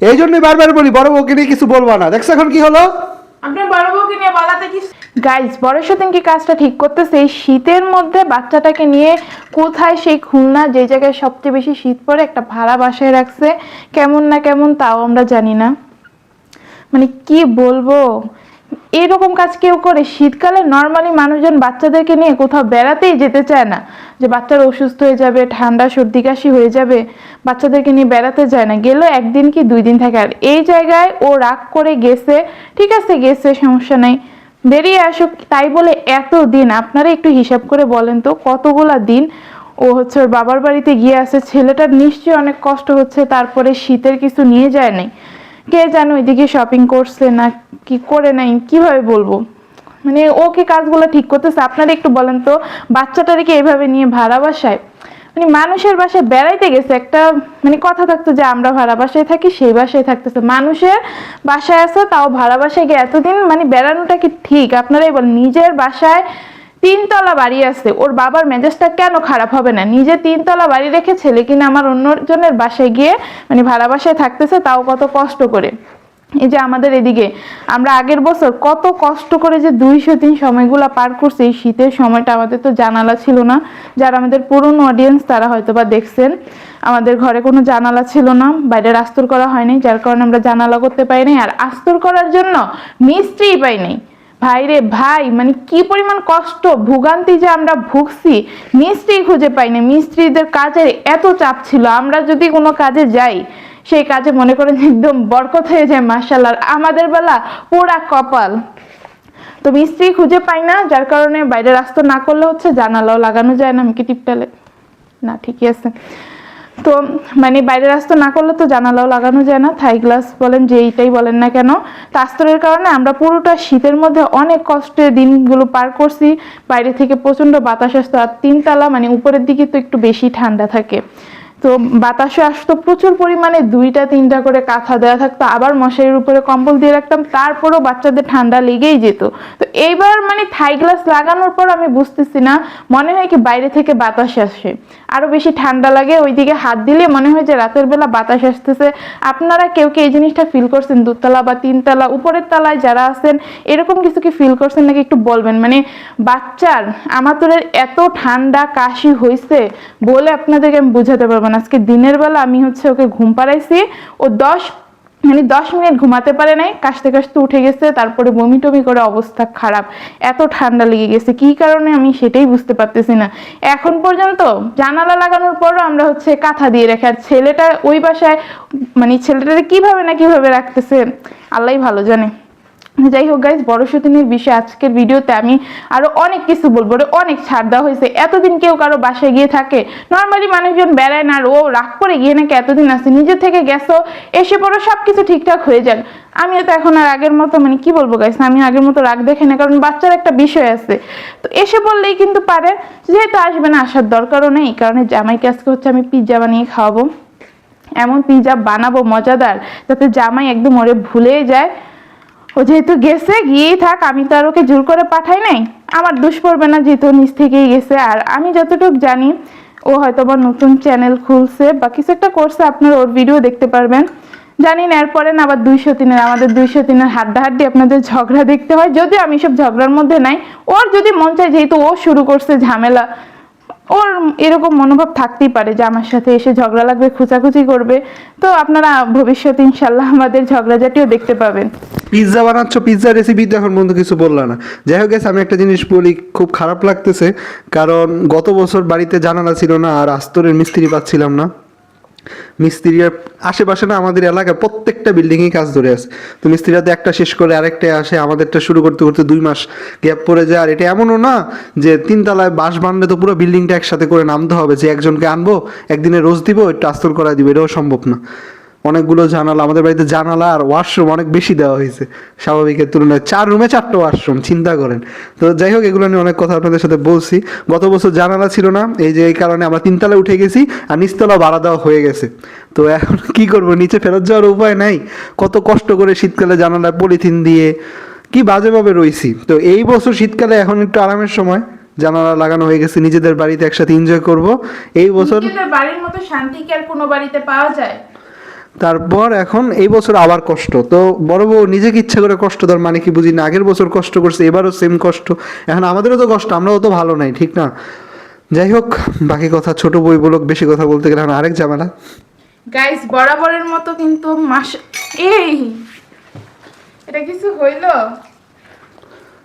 এই জন্যই বারবার বলি বড় বউকে নিয়ে কিছু বলবা না। দেখছ এখন কি হলো? আপনার বড় বউকে নিয়ে বলাতে কি গাইজ বড় সতীন কি কাজটা ঠিক করতেছে? এই শীতের মধ্যে বাচ্চাটাকে নিয়ে কোথায় সেই খুলনা যে জায়গায় সবচেয়ে বেশি শীত পড়ে একটা ভাড়া বাসায় রাখছে। কেমন না কেমন তাও আমরা জানি না। মানে কি বলব? এরকম কাজ কেউ করে? শীতকালে নর্মালি মানুষজন বাচ্চাদেরকে নিয়ে কোথাও বেড়াতেই যেতে চায় না। যে বাচ্চারা অসুস্থ হয়ে যাবে, ঠান্ডা, সর্দি, কাশি হয়ে যাবে, বাচ্চাদেরকে নিয়ে বেড়াতে যায় না। গেলেও একদিন কি দুই দিন থাকে। আর এই জায়গায় ও রাগ করে গেছে, ঠিক আছে, গেছে, সমস্যা নাই। বেরিয়ে আসুক, তাই বলে এত দিন, আপনারা একটু হিসাব করে বলেন তো, কতগুলা দিন ও হচ্ছে ওর বাবার বাড়িতে গিয়ে আছে? ছেলেটার নিশ্চয়ই অনেক কষ্ট হচ্ছে, তারপরে শীতের কিছু নিয়ে যায় নাই। কে জানো ওইদিকে শপিং করছে না, কি করে নাই, কীভাবে বলব? মানে ও কি কাজগুলো ঠিক করতেছে। আপনারা একটু বলেন তো, বাচ্চাটাকে এইভাবে নিয়ে ভাড়া বাসায়? মানে মানুষের বাসায় বেড়াইতে গেছে, একটা মানে কথা থাকতো যে আমরা ভাড়া বাসায় থাকি, সেই বাসায় থাকতেছে। মানুষের বাসায় আছে, তাও ভাড়া বাসায় গিয়ে এতদিন মানে বেড়ানোটা কি ঠিক? আপনারাই বলেন, নিজের বাসায় তিনতলা বাড়ি আছে, ওর বাবার মেজাজটা কেন খারাপ হবে না? নিজে তিনতলা বাড়ি রেখে ছেলে কিনা আমার অন্যজনের বাসায় গিয়ে মানে ভাড়া বাসায় থাকতেছে, তাও কত কষ্ট করে। এই যে আমাদের এদিকে, আমরা আগের বছর কত কষ্ট করে যে দুইশো তিন সময়গুলো পার করছি, এই শীতের সময়টা আমাদের তো জানালা ছিল না। যারা আমাদের পুরনো অডিয়েন্স তারা হয়তো বা দেখছেন। আমাদের ঘরে কোনো জানালা ছিল না, বাইরে আস্তর করা হয়নি, যার কারণে আমরা জানালা করতে পারিনি আর আস্তর করার জন্য মিস্ত্রি পাইনি ভাই রে ভাই মানে কি পরিমাণ কষ্ট, ভোগান্তি যে আমরা ভুগছি, মিস্ত্রি খুঁজে পাই না মিস্ত্রিদের কাজের এত চাপ ছিল, আমরা যদি কোনো কাজে যাই, সেই কাজে মনে করেন একদম বরকত হয়ে যায় মার্শাল্লাহ আমাদের বেলা পুরা কপাল। তো মিস্ত্রি খুঁজে পাই না, যার কারণে বাইরে রাস্তা না করলে হচ্ছে জানালাও লাগানো যায় না, আমি কি টিপটালে? না, ঠিকই আছে। তো মানে বাইরের আস্তর না করলে তো জানালাও লাগানো যায় না, থাই গ্লাস বলেন যে এইটাই বলেন না কেন। তো আস্তরের কারণে আমরা পুরোটা শীতের মধ্যে অনেক কষ্টে দিনগুলো পার করছি, বাইরে থেকে প্রচণ্ড বাতাস আসতো আর তিনতলা মানে উপরের দিকে তো একটু বেশি ঠান্ডা থাকে। তো বাতাসে আসতো প্রচুর পরিমাণে দুইটা, তিনটা করে কাঁথা দেওয়া থাকতো, আবার মশারির উপরে কম্বল দিয়ে রাখতাম, তারপরেও বাচ্চাদের ঠান্ডা লেগেই যেত। তো এইবার মানে থাই গ্লাস লাগানোর পর আমি বুঝতেছি না, মনে হয় কি বাইরে থেকে বাতাস আসে। আরও বেশি ঠান্ডা লাগে, ওইদিকে হাত দিলে মনে হয় যে রাতের বেলা বাতাস আসতেছে। আপনারা কেউ কি এই জিনিসটা ফিল করছেন? দুতলা বা তিনতলা, উপরের তলায় যারা আছেন, এরকম কিছু কি ফিল করছেন? নাকি একটু বলবেন? মানে বাচ্চার আমাতরের এত ঠান্ডা কাশি হয়েছে বলে আপনাদেরকে আমি বুঝাতে পারব না। আজকে দিনের বেলা আমি হচ্ছে ওকে ঘুম পাড়াইছি। ও দশ মানে দশ মিনিট ঘুমাতে পারে নাই, কাশতে কাশতে উঠে গেছে, তারপরে বমি টমি করে অবস্থা খারাপ। এত ঠান্ডা লেগে গেছে, কি কারণে আমি সেটাই বুঝতে পারতেছি না। এখন পর্যন্ত জানালা লাগানোর পরও আমরা হচ্ছে কাঁথা দিয়ে রেখে, আর ছেলেটা ওই বাসায় মানে ছেলেটাকে কীভাবে না কীভাবে রাখতেছে আল্লাহ ভালো জানে। যাই হোক গাইজ বড় সতীনের বিষয়ে আজকের ভিডিওতে আমি আরও অনেক কিছু বলব অনেক ছাড় দেওয়া হয়েছে। এতদিন কেউ কারও বাসায় গিয়ে থাকে নর্মালি মানুষজন বেড়ায় না, আর ও রাগ করে গিয়ে নাকি এতদিন আসে নিজে থেকে গেছো, এসে পড়ো, সবকিছু ঠিকঠাক হয়ে যাক। আমি তো এখন আর আগের মতো মানে কি বলব গাইস আমি আগের মতো রাগ দেখে না, কারণ বাচ্চার একটা বিষয় আছে। তো এসে বললেই কিন্তু পারে, যেহেতু আসবে না, আসার দরকারও নেই, কারণ জামাইকে আজকে হচ্ছে আমি পিৎজা বানিয়ে খাওয়াবো। এমন পিৎজা বানাবো মজাদার, যাতে জামাই একদম ওরে ভুলে যায়। ও যেহেতু গেছে, গিয়েই থাক, আমি তো আর ওকে জোর করে পাঠাই নাই। আমার দোষ পড়বে না যেহেতু নিজ থেকেই গেছে। আর আমি যতটুকু জানি, ও হয়তো বা নতুন চ্যানেল খুলছে বা কিছু একটা করছে, আপনারা ওর ভিডিও দেখতে পারবেন। জানি না, এরপরে না আবার দুইশো তিনের, আমাদের দুইশো তিনের হাড্ডাহাড্ডি আপনাদের ঝগড়া দেখতে হয়। যদিও আমি সব ঝগড়ার মধ্যে নাই, ওর যদি মন চায়, যেহেতু ও শুরু করছে ঝামেলা ওর এরকম মনোভাব থাকতেই পারে যে আমার সাথে এসে ঝগড়া লাগবে খুচাখুচি করবে। তো আপনারা ভবিষ্যতে ইনশাল্লাহ আমাদের ঝগড়াঝাটিও দেখতে পাবেন। পিৎজা বানাচ্ছ, পিৎজা রেসিপি তো এখন পর্যন্ত কিছু বলল না। যাই হোক গেছে আমি একটা জিনিস বলি, খুব খারাপ লাগতেছে। কারণ গত বছর বাড়িতে জানালা ছিল না আর আস্তরের মিস্ত্রি পাচ্ছিলাম না। মিস্ত্রির আশেপাশে না আমাদের এলাকায় প্রত্যেকটা বিল্ডিংয়ে কাজ ধরে আছে। তো মিস্ত্রিরা তো একটা শেষ করে আরেকটা আসে, আমাদেরটা শুরু করতে করতে দুই মাস গ্যাপ পড়ে যায়। আর এটা এমনও না যে তিনতলায় বাস বানলে তো পুরো বিল্ডিংটা একসাথে করে নামতে হবে। যে একজনকে আনব, একদিনে রোজ দিব, একটু আস্তর করা দিব, এটাও সম্ভব না। অনেকগুলো জানালা, আমাদের বাড়িতে জানালা আর ওয়াশরুম অনেক বেশি দেওয়া হয়েছে। স্বাভাবিকের তুলনায় চার রুমে চারটা ওয়াশরুম চিন্তা করেন। তো যাই হোক, এগুলো নিয়ে অনেক কথা আপনাদের সাথে বলছি। গত বছর জানালা ছিল না, এই যে এই কারণে আমরা তিনতলা উঠে গেছি আর নিচতলা ভাড়া দেওয়া হয়ে গেছে। তো এখন কি করব, নিচে ফেরত যাওয়ার উপায় নাই। কত কষ্ট করে শীতকালে জানালায় পলিথিন দিয়ে কি বাজেভাবে রয়েছি তো এই বছর শীতকালে এখন একটু আরামের সময়, জানালা লাগানো হয়ে গেছে, নিজেদের বাড়িতে একসাথে এনজয় করব। এই বছর বাড়ির মতো শান্তি কি আর কোনো বাড়িতে পাওয়া যায়? তারপর এখন এই বছর আবার কষ্ট। তো বড় বউ নিজেকে ইচ্ছা করে কষ্ট দেওয়ার মানে কি বুঝি না? আগের বছর কষ্ট করছে এবারও সেম কষ্ট। এখন আমাদেরও তো কষ্ট আমরাও তো ভালো নাই ঠিক না? যাই হোক বাকি কথা ছোট বই বলুক বেশি কথা বলতে গেলে এখন আরেক ঝামেলা। গাইস বরাবরের মতো কিন্তু মাস এই এটা কিছু হইল?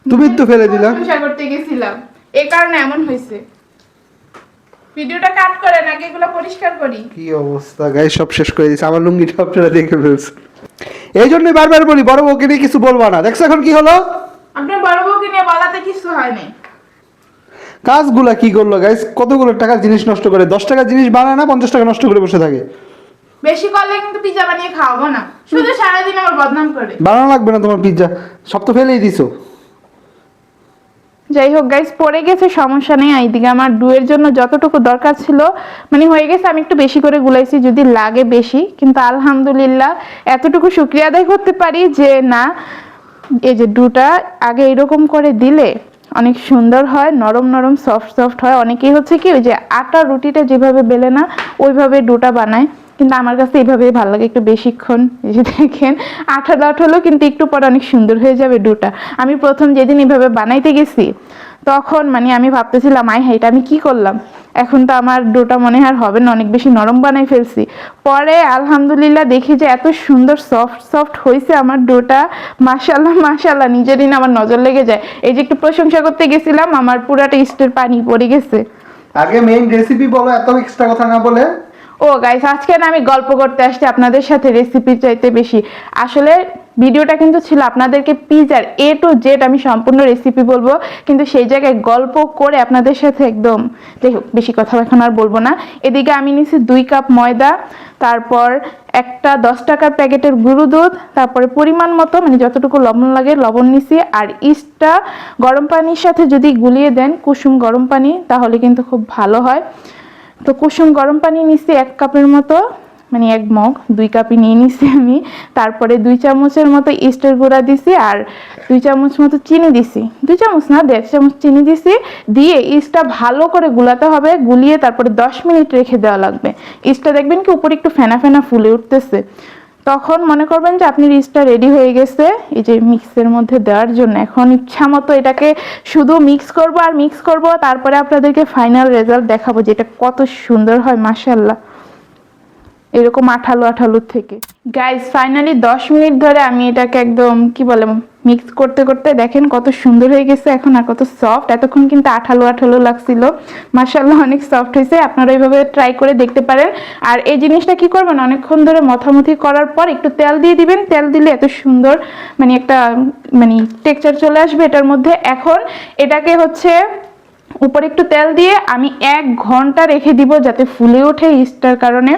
তুমি তো ফেলে দিলা। প্রশংসা করতে গেছিলাম। এই কারণে এমন হয়েছে। ভিডিওটা কাট করে নাকি এগুলো পরিষ্কার করি। কি অবস্থা? গাই সব শেষ করে দিয়েছে। আমার লুঙ্গিটা আপনারা দেখে ফেলছে এই জন্যই বারবার বলি বড় বউকে নিয়ে কিছু বলবা না। দেখছ এখন কি হলো? আপনার বড় বউকে নিয়ে বলাতে কিছু হয়নি কাজগুলা কি করল গাইস? কতগুলো টাকার জিনিস নষ্ট করে? দশ টাকার জিনিস বানায় না পঞ্চাশ টাকা নষ্ট করে বসে থাকে? বেশি করলে কিন্তু পিজা বানিয়ে খাওয়াবো না। শুধু সারাদিন আমার বদনাম করে। বানানো লাগবে না তোমার পিৎজা সব তো ফেলেই দিছো। যাই হোক গাইস পড়ে গেছে, সমস্যা নেই। এইদিকে আমার ডুয়ের জন্য যতটুকু দরকার ছিল মানে হয়ে গেছে, আমি একটু বেশি করে গুলাইছি যদি লাগে বেশি। কিন্তু আলহামদুলিল্লাহ, এতটুকু শুক্রিয়া আদায় করতে পারি যে না, এই যে ডুটা আগে এরকম করে দিলে অনেক সুন্দর হয়, নরম নরম সফট সফট হয়। অনেকেই হচ্ছে কি, ওই যে আটা রুটিটা যেভাবে বেলে না, ওইভাবে ডুটা বানায়। কিন্তু আমার কাছে এইভাবেই ভালো লাগে, একটু বেশিক্ষণ। যে দেখেন, আঠালো আঠালো কিন্তু একটু পর অনেক সুন্দর হয়ে যাবে ডুটা। আমি প্রথম যেদিন এইভাবে বানাইতে গেছি, তখন মানে আমি ভাবতেছিলাম আই হাইটা আমি কি করলাম? এখন তো আমার ডোটা মনে হয় হবে না, অনেক বেশি নরম বানাই ফেলছি। পরে আলহামদুলিল্লাহ দেখি যে এত সুন্দর সফট সফট হয়েছে আমার ডোটা। মাশাল্লাহ মাশাল্লাহ নিজেরই না আমার নজর লেগে যায়। এই যে একটু প্রশংসা করতে গেছিলাম, আমার পুরাটা স্টের পানি পড়ে গেছে। আগে মেইন রেসিপি বলো, এত এক্সট্রা কথা না বলে। ও গাইস আজকে না আমি গল্প করতে আসছি আপনাদের সাথে রেসিপি চাইতে বেশি। আসলে ভিডিওটা কিন্তু ছিল আপনাদেরকে পিজার এ টু জেড আমি সম্পূর্ণ রেসিপি বলব, কিন্তু সেই জায়গায় গল্প করে আপনাদের সাথে একদম, যাই হোক, বেশি কথা এখন আর বলব না। এদিকে আমি নিছি দুই কাপ ময়দা, তারপর একটা দশ টাকার প্যাকেটের গুঁড়ো দুধ, তারপরে পরিমাণ মতো মানে যতটুকু লবণ লাগে লবণ নিছি, আর ইস্টটা গরম পানির সাথে যদি গুলিয়ে দেন কুসুম গরম পানি, তাহলে কিন্তু খুব ভালো হয়। তো কুসুম গরম পানি নিছি এক কাপের মতো মানে এক মগ, দুই কাপই নিয়ে নিছি আমি। তারপরে দুই চামচের মতো ইস্টের গুঁড়া দিছি আর দুই চামচ মতো চিনি দিছি। দুই চামচ না, দেড় চামচ চিনি দিছি। দিয়ে ইস্টটা ভালো করে গুলাতে হবে, গুলিয়ে তারপরে দশ মিনিট রেখে দেওয়া লাগবে। ইস্টটা দেখবেন কি উপরে একটু ফেনা ফেনা ফুলে উঠতেছে। তখন মনে করবেন যে আপনি রিচটা রেডি হয়ে গেছে। এই যে মিক্সের মধ্যে দেওয়ার জন্য এখন ইচ্ছা মতো এটাকে শুধু মিক্স করব আর মিক্স করব, তারপরে আপনাদেরকে ফাইনাল রেজাল্ট দেখাবো যে এটা কত সুন্দর হয় মাশাল্লাহ এরকম আঠালো আঠালো থেকে। গাইজ ফাইনালি দশ মিনিট ধরে আমি এটাকে একদম, কি বলে মিক্স করতে করতে দেখেন কত সুন্দর হয়ে গেছে এখন আর কত সফট এতক্ষণ কিন্তু আঠালো আঠালো লাগছিল। মার্শাল্লাহ অনেক সফট হয়েছে। আপনারা এইভাবে ট্রাই করে দেখতে পারেন। আর এই জিনিসটা কি করবেন? অনেকক্ষণ ধরে মথামথি করার পর একটু তেল দিয়ে দিবেন। তেল দিলে এত সুন্দর মানে একটা মানে টেক্সচার চলে আসবে এটার মধ্যে। এখন এটাকে হচ্ছে উপরে একটু তেল দিয়ে আমি এক ঘণ্টা রেখে দিব যাতে ফুলে ওঠে ইস্টার কারণে।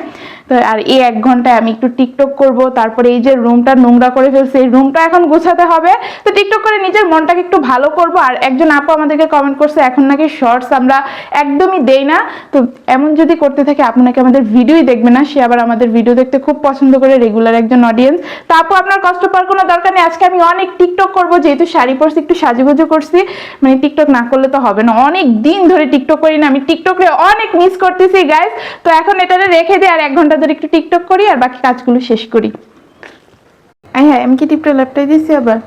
আর এই এক ঘন্টায় আমি একটু টিকটক করব, তারপরে এই যে রুমটা নোংরা করে ফেলছে, এই রুমটা এখন গোছাতে হবে। তো টিকটক করে নিজের মনটাকে একটু ভালো করব, আর একজন আপু আমাদেরকে কমেন্ট করছে, এখন নাকি শর্টস আমরা একদমই দেই না। তো এমন যদি করতে থাকে আপনাকে আমাদের ভিডিওই দেখবে না, সে আবার আমাদের ভিডিও দেখতে খুব পছন্দ করে রেগুলার একজন অডিয়েন্স তো আপু, আপনার কষ্ট পাওয়ার কোনো দরকার নেই, আজকে আমি অনেক টিকটক করব, যেহেতু শাড়ি পরছি, একটু সাজুগুজু করছি। মানে টিকটক না করলে তো হবে না, অনেক দিন ধরে টিকটক করি না, আমি টিকটকে অনেক মিস করতেছি গাইজ তো এখন এটারে রেখে দিই আর এক ঘণ্টা ধরে একটু টিকটক করি আর বাকি কাজগুলো শেষ করি। আই হ্যাঁ আমি কি টিপটা ল্যাপটাই দিছি আবার?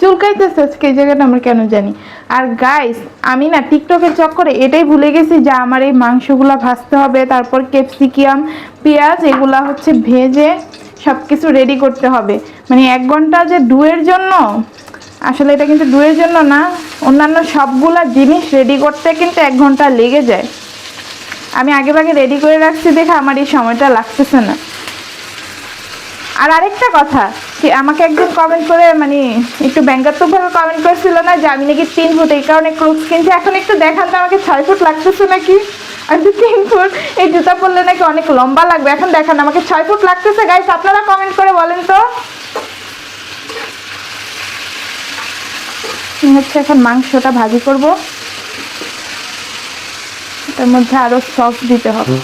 চুলকাইতেছে আজকে, এই জায়গাটা আমরা কেন জানি? আর গাইস আমি না টিকটকের চক্করে এটাই ভুলে গেছি যে আমার এই মাংসগুলো ভাজতে হবে, তারপর ক্যাপসিকাম পেঁয়াজ, এগুলা হচ্ছে ভেজে সব কিছু রেডি করতে হবে। মানে এক ঘণ্টা যে ডুয়ের জন্য, আসলে এটা কিন্তু ডুয়ের জন্য না, অন্যান্য সবগুলা জিনিস রেডি করতে কিন্তু এক ঘণ্টা লেগে যায়। আমি আগে ভাগে রেডি করে রাখছি, দেখে আমার এই সময়টা লাগতেছে না। আর আরেকটা কথা, কি আমাকে একজন কমেন্ট করে মানে একটু ব্যঙ্গাত্মকভাবে কমেন্ট করেছিল না যে আমি নাকি তিন ফুট, এই কারণে ক্রুজ কিনছি। এখন একটু দেখান তো আমাকে ছয় ফুট লাগতেছে নাকি? আমি তো তিন ফুট, এই জুতা পরলে নাকি অনেক লম্বা লাগবে। এখন দেখান, আমাকে ছয় ফুট লাগতেছে। গাইস আপনারা কমেন্ট করে বলেন তো। হচ্ছে এখন মাংসটা ভাজি করব। এটার মধ্যে আরও সস দিতে হবে।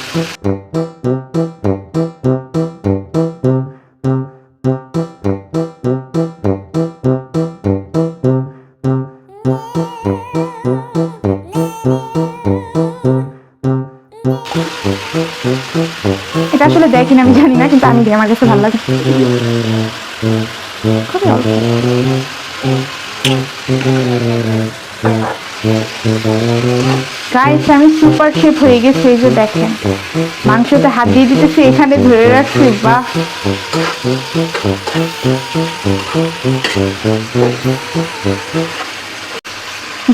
এটা আসলে দেখেন, আমি জানি না, কিন্তু আমি আমার কাছে ভালো লাগে। গাইস আমি সুপার শেপ হয়ে গেছি এই যে দেখেন। মাংসতে হাত দিয়ে দিতেছি এখানে ধরে রাখছি বাহ।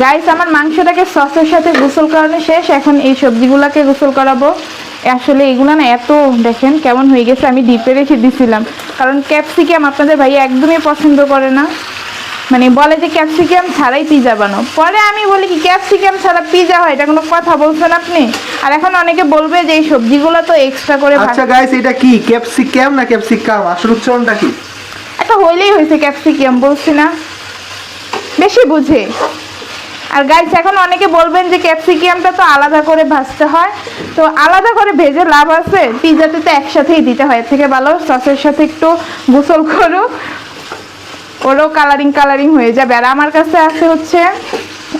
গাইস আমার মাংসটাকে সসের সাথে গোসল করানো শেষ এখন এই সবজিগুলোকে গোসল করাবো। আসলে এগুলো না এত দেখেন কেমন হয়ে গেছে আমি ডিপে রেখে দিছিলাম। কারণ ক্যাপসিকাম আপনাদের ভাই একদমই পছন্দ করে না। মানে বলে যে ক্যাপসিকাম ছাড়াই পিজা বানো পরে আমি বলি কি ক্যাপসিকাম ছাড়া পিজা হয় এটা কোনো কথা বলছেন আপনি? আর এখন অনেকে বলবে যে এই সবজিগুলো তো এক্সট্রা করে আচ্ছা গাইস এটা কি ক্যাপসিকাম না ক্যাপসিকাম আসল উচ্চারণটা কি? একটা হইলেই হয়েছে ক্যাপসিকাম বলছি না। বেশি বুঝে। আর গাইস এখন অনেকে বলবেন যে ক্যাপসিকামটা তো আলাদা করে ভাজতে হয়। তো আলাদা করে ভেজে লাভ আছে পিজাতে তো একসাথেই দিতে হয়। এর থেকে ভালো সসের সাথে একটু গোসল করো ওরও কালারিং কালারিং হয়ে যাবে। আর আমার কাছে আছে হচ্ছে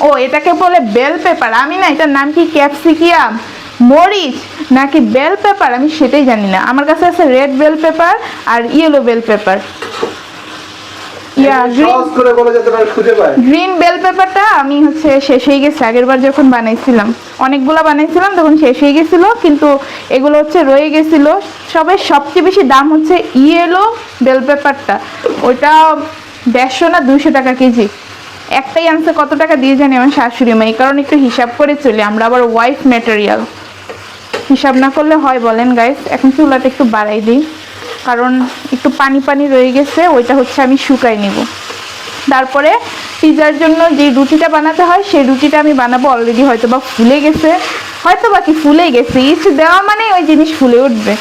ও এটাকে বলে বেল পেপার আমি না এটার নাম কি ক্যাপসিকিয়াম মরিচ নাকি বেল পেপার আমি সেটাই জানি না। আমার কাছে আছে রেড বেল পেপার আর ইয়েলো বেল পেপার ইয়া গ্রিন বলে পেপারটা আমি হচ্ছে শেষ হয়ে গেছে। আগের বার যখন বানাইছিলাম অনেকগুলো বানাইছিলাম তখন শেষ হয়ে গেছিল কিন্তু এগুলো হচ্ছে রয়ে গেছিল। সবে সবচেয়ে বেশি দাম হচ্ছে ইয়েলো বেল পেপারটা ওইটা দেড়শো না দুশো টাকা কেজি? একটাই আনছে কত টাকা দিয়ে জানি আমার শাশুড়ি মা? এই কারণে একটু হিসাব করে চলি, আমরা আবার ওয়াইফ ম্যাটেরিয়াল হিসাব না করলে হয় বলেন গাইস এখন চুলাটা একটু বাড়াই দিই, কারণ একটু পানি পানি রয়ে গেছে, ওইটা হচ্ছে আমি শুকাই নিব। তারপরে পিজার জন্য যে রুটিটা বানাতে হয়, সেই রুটিটা আমি বানাবো অলরেডি হয়তো বা ফুলে গেছে। হয়তো বা কি ফুলে গেছে ইচ দেওয়া মানে ওই জিনিস ফুলে উঠবে।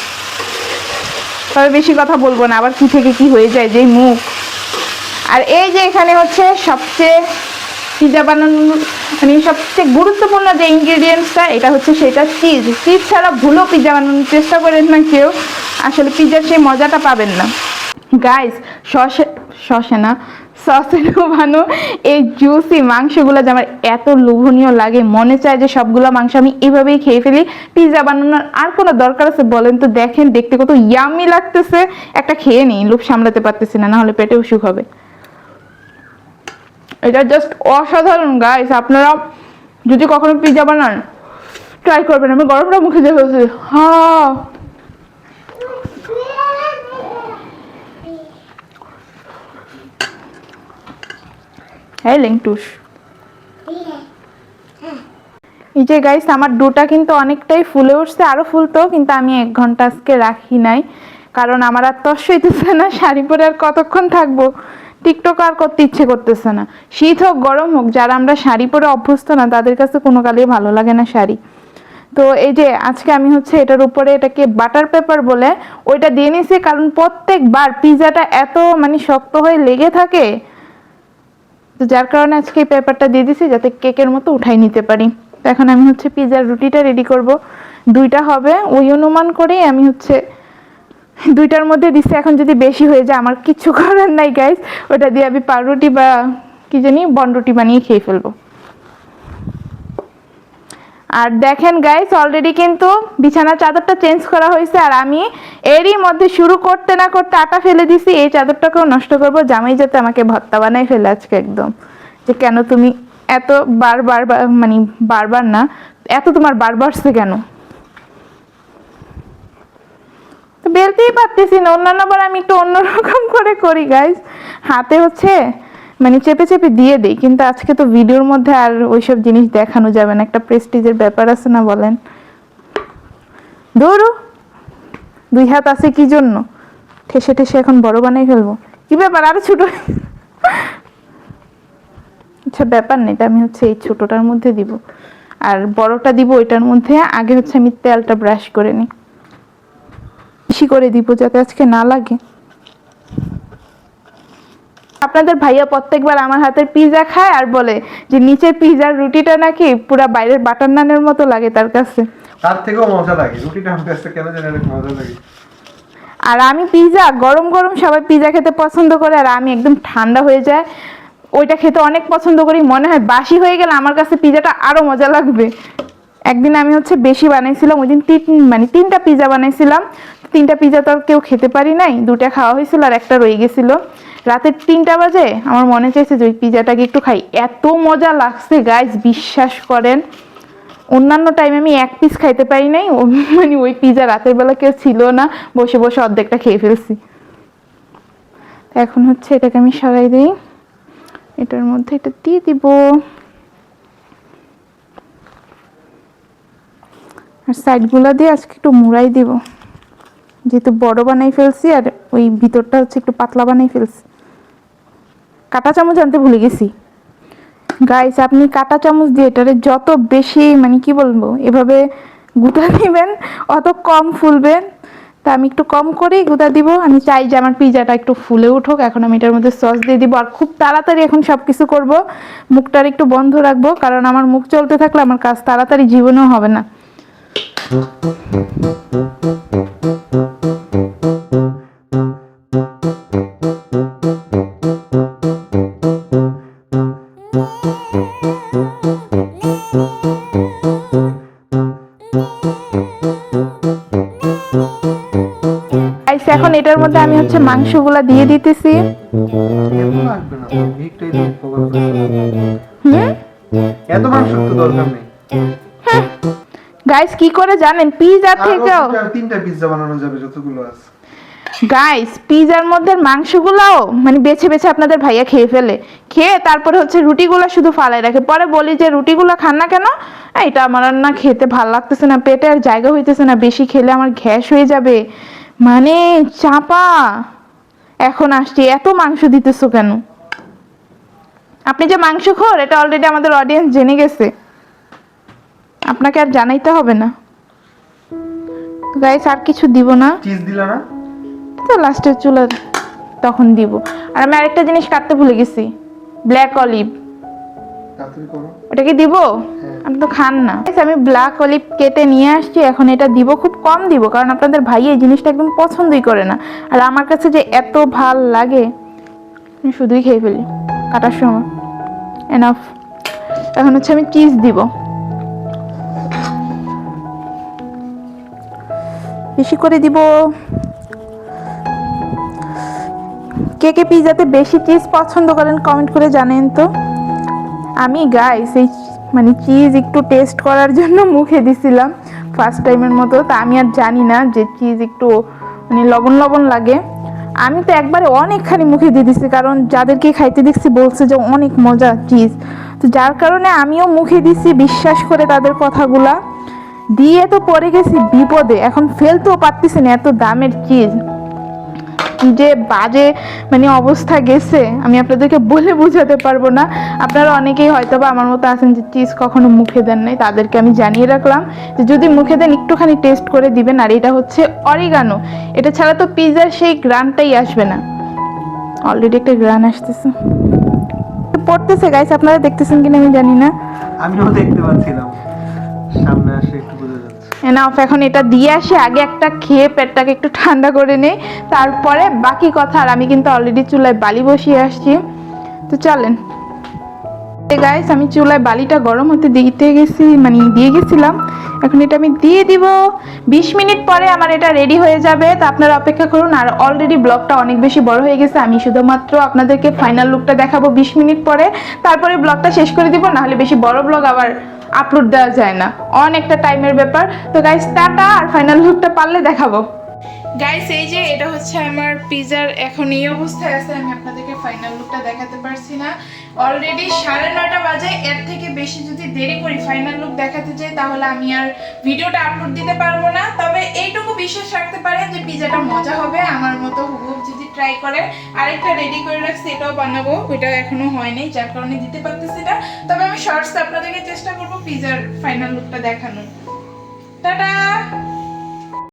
তবে বেশি কথা বলব না, আবার কি থেকে কি হয়ে যায়, যেই মুখ। আর এই যে এখানে হচ্ছে সবচেয়ে পিজা বানানোর মানে সবচেয়ে গুরুত্বপূর্ণ যে ইনগ্রেডিয়েন্টসটা এটা হচ্ছে সেটা চিজ চিজ ছাড়া ভুলো পিজা বানানোর চেষ্টা করেন না কেউ। আসলে পিজার সেই মজাটা পাবেন না। গাইস সসে সসে না সসে ডোবানো এই জুসি মাংসগুলো যে আমার এত লোভনীয় লাগে, মনে চায় যে সবগুলো মাংস আমি এভাবেই খেয়ে ফেলি। পিজা বানানোর আর কোনো দরকার আছে বলেন তো? দেখেন, দেখতে কত ইয়ামি লাগতেছে। একটা খেয়ে নিই, লোভ সামলাতে পারতেছি না নাহলে পেটে অসুখ হবে। এটা জাস্ট অসাধারণ গাইস আপনারা যদি কখনো পিজা বানান ট্রাই করবেন। আমি গরমটা মুখে ফেলছি হ্যাঁ। হ্যাঁ লেংটুস। এই যে গাইস আমার ডোটা কিন্তু অনেকটাই ফুলে উঠছে। আরও ফুলতো, কিন্তু আমি এক ঘণ্টা আজকে রাখি নাই। কারণ আমার আর তস হইতেছে না, শাড়ি পরে আর কতক্ষণ থাকব? টিকটক আর করতে ইচ্ছে করতেছে না। শীত হোক, গরম হোক, যারা আমরা শাড়ি পরে অভ্যস্ত না, তাদের কাছে কোনো কালেই ভালো লাগে না শাড়ি। তো এই যে আজকে আমি হচ্ছে এটার উপরে এটাকে বাটার পেপার বলে ওইটা দিয়ে নিছি, কারণ প্রত্যেকবার পিজাটা এত মানে শক্ত হয়ে লেগে থাকে, তো যার কারণে আজকে এই পেপারটা দিয়ে দিছি যাতে কেকের মতো উঠাই নিতে পারি। তো এখন আমি হচ্ছে পিজার রুটিটা রেডি করব। দুইটা হবে, ওই অনুমান করেই আমি হচ্ছে দুইটার মধ্যে দিচ্ছি এখন যদি বেশি হয়ে যায়, আমার কিচ্ছু করার নাই গাইস ওটা দিয়ে আমি পাউরুটি বা কি জানি বনরুটি বানিয়ে খেয়ে ফেলব। আর দেখেন গাইস অলরেডি কিন্তু বিছানার চাদরটা চেঞ্জ করা হয়েছে, আর আমি এরই মধ্যে শুরু করতে না করতে আটা ফেলে দিছি। এই চাদরটাকেও নষ্ট করব, জামাই যাতে আমাকে ভত্তা বানাই ফেলে আজকে একদম। যে কেন তুমি এত বারবার মানে বারবার না, এত তোমার বারবারছে কেন? তো বেলতেই পারতেছি না। অন্যান্য বার আমি একটু অন্যরকম করে করি গাইস হাতে হচ্ছে মানে চেপে চেপে দিয়ে দিই, কিন্তু আজকে তো ভিডিওর মধ্যে আর ওইসব জিনিস দেখানো যাবে না। একটা প্রেস্টিজের ব্যাপার আছে না বলেন? দৌড়ু দুই হাত আছে কি জন্য? ঠেসে ঠেসে এখন বড় বানাই ফেলব। কি ব্যাপার? আরও ছোট। আচ্ছা ব্যাপার নেই এটা আমি হচ্ছে এই ছোটটার মধ্যে দিব। আর বড়টা দিব ওইটার মধ্যে। আগে হচ্ছে আমি তেলটা ব্রাশ করে নিই। বেশি করে দিব যাতে আজকে না লাগে। আপনাদের ভাইয়া প্রত্যেকবার আমার হাতের পিজা খায় আর বলে যে নিচের পিজার রুটিটা নাকি পুরা বাইরের বাটার নানের মতো লাগে তার কাছে। তার থেকেও মজা লাগে। রুটিটা আমার কাছে কেন জানি অনেক মজা লাগে। আর আমি পিজা গরম গরম সবাই পিজা খেতে পছন্দ করে আর আমি একদম ঠান্ডা হয়ে যায়। ওইটা খেতে অনেক পছন্দ করি মনে হয় বাসি হয়ে গেলে আমার কাছে পিজাটা আরও মজা লাগবে। একদিন আমি হচ্ছে বেশি বানাইছিলাম ওই দিন তিন মানে তিনটা পিজা বানাইছিলাম। তিনটা পিজা তো আর কেউ খেতে পারি নাই। দুটা খাওয়া হয়েছিল আর একটা রয়ে গেছিল। রাতের তিনটা বাজে আমার মনে চাইছে যে ওই পিজাটাকে একটু খাই। এত মজা লাগছে গাইজ বিশ্বাস করেন। অন্যান্য টাইমে আমি এক পিস খাইতে পারি নাই। মানে ওই পিজা রাতের বেলা কেউ ছিল না। বসে বসে অর্ধেকটা খেয়ে ফেলছি। এখন হচ্ছে এটাকে আমি সরাই দিই। এটার মধ্যে এটা দিয়ে দিব। আর সাইডগুলো দিয়ে আজকে একটু মুড়াই দিব। যেহেতু বড় বানাই ফেলছি আর ওই ভিতরটা হচ্ছে একটু পাতলা বানাই ফেলছি। কাঁটা চামচ আনতে ভুলে গেছি। গাইস আপনি কাঁটা চামচ দিয়ে এটারে যত বেশি মানে কি বলব, এভাবে গুঁতা দিবেন, অত কম ফুলবেন। তা আমি একটু কম করেই গুঁতা দিব। আমি চাই যে আমার পিজাটা একটু ফুলে উঠুক। এখন আমি এটার মধ্যে সস দিয়ে দিব। আর খুব তাড়াতাড়ি এখন সব কিছু করব। মুখটার একটু বন্ধ রাখব, কারণ আমার মুখ চলতে থাকলে আমার কাজ তাড়াতাড়ি জীবনেও হবে না। হচ্ছে মাংসগুলা দিয়ে দিতেছি। এত লাগবে তো, দরকার নেই। গাইস কি করে জানেন? আরও থেকেও তিনটা পিৎজা বানানো যাবে যতগুলো আছে। গাইস পিজার মধ্যে মাংসগুলাও মানে বেছে বেছে আপনাদের ভাইয়া খেয়ে ফেলে। খেয়ে তারপরে হচ্ছে রুটিগুলো শুধু ফালাই রাখে। পরে বলি যে রুটিগুলো খান না কেন? "আহ, এটা আমার না খেতে ভালো লাগতেছে না। পেটে আর জায়গা হইতেছে না। বেশি খেলে আমার গ্যাস হয়ে যাবে। মানে চাপা। এখন আসছি এত মাংস দিতেছো কেন? আপনি যে মাংস খোর এটা অলরেডি আমাদের অডিয়েন্স জেনে গেছে। আপনাকে আর জানাইতে হবে না। গাইস আর কিছু দিব না। চিজ দিলা না? তো লাস্টের চুলা তখন দিব। আর আমি আরেকটা জিনিস কাটতে ভুলে গেছি। ব্ল্যাক অলিভ করো। ওটাকে দিব? আপনি তো খান না। আমি ব্ল্যাক অলিভ কেটে নিয়ে আসছি এখন এটা দিব খুব কম দিব কারণ আপনাদের ভাই এই জিনিসটা একদম পছন্দই করে না। আর আমার কাছে যে এত ভালো লাগে আমি শুধুই খেয়ে ফেলি কাটার সময়। এনাফ এখন হচ্ছে আমি চিজ দিব। বেশি করে দিব। কে কে পিজাতে বেশি চিজ পছন্দ করেন কমেন্ট করে জানেন তো। আমি গাইস এই মানে চিজ একটু টেস্ট করার জন্য মুখে দিছিলাম ফার্স্ট টাইমের মতো। তা আমি আর জানি না যে চিজ একটু মানে লবণ লবণ লাগে। আমি তো একবারে অনেকখানি মুখে দিয়ে দিছি, কারণ যাদেরকে খাইতে দেখছি বলছে যে অনেক মজা চিজ তো যার কারণে আমিও মুখে দিছি, বিশ্বাস করে তাদের কথাগুলা। দিয়ে তো পড়ে গেছি বিপদে, এখন ফেলতেও পারতেছি না এত দামের চিজ যে বাজে মানে অবস্থা গেছে, আমি আপনাদেরকে বলে বোঝাতে পারব না। আপনারা অনেকেই হয়তো বা আমার মতো আছেন যে চিজ কখনো মুখে দেন নাই, তাদেরকে আমি জানিয়ে রাখলাম যে যদি মুখে দেন, একটুখানি টেস্ট করে দিবেন, আর এটা হচ্ছে অরিগানো এটা ছাড়া তো পিৎজার সেই গ্রানটাই আসবে না। অলরেডি একটা গ্রান আসতেছে। পড়তেছে গাইস আপনারা দেখতেছেন কিনা আমি জানি না। আমিও দেখতে পাচ্ছিলাম। সামনে আসে একটু এনাফ এখন এটা দিয়ে আসি। আগে একটা খেয়ে পেটটাকে একটু ঠান্ডা করে নেই। তারপরে বাকি কথা, আর আমি কিন্তু অলরেডি চুলায় বালি বসিয়ে আসছি। তো চলেন। গাইস আমি চুলায় বালিটা গরম হতে দিতে গেছি মানে দিয়ে গেছিলাম। এখন এটা আমি দিয়ে দিব। বিশ মিনিট পরে আমার এটা রেডি হয়ে যাবে। তা আপনারা অপেক্ষা করুন, আর অলরেডি ব্লগটা অনেক বেশি বড় হয়ে গেছে। আমি শুধুমাত্র আপনাদেরকে ফাইনাল লুকটা দেখাবো বিশ মিনিট পরে। তারপরে ব্লগটা শেষ করে দিব, নাহলে বেশি বড় ব্লগ আবার আপলোড দেওয়া যায় না। অনেকটা টাইমের ব্যাপার। তো গাইজ টাটা আর ফাইনাল লুকটা পারলে দেখাবো। গাইস এই যে এটা হচ্ছে আমার পিজার এখন এই অবস্থায় আছে, আমি আপনাদেরকে ফাইনাল লুকটা দেখাতে পারছি না। অলরেডি সাড়ে নয়টা বাজে, এর থেকে বেশি যদি দেরি করি ফাইনাল লুক দেখাতে যাই, তাহলে আমি আর ভিডিওটা আপলোড দিতে পারব না। তবে এইটুকু বিশ্বাস রাখতে পারেন যে পিজাটা মজা হবে, আমার মতো হুবহুব যদি ট্রাই করেন আরেকটা রেডি করে রাখছি, এটাও বানাবো, ওইটা এখনও হয়নি, যার কারণে দিতে পারতেছি না। তবে আমি শর্টস আপনাদেরকে চেষ্টা করব পিজার ফাইনাল লুকটা দেখানোর। টাটা!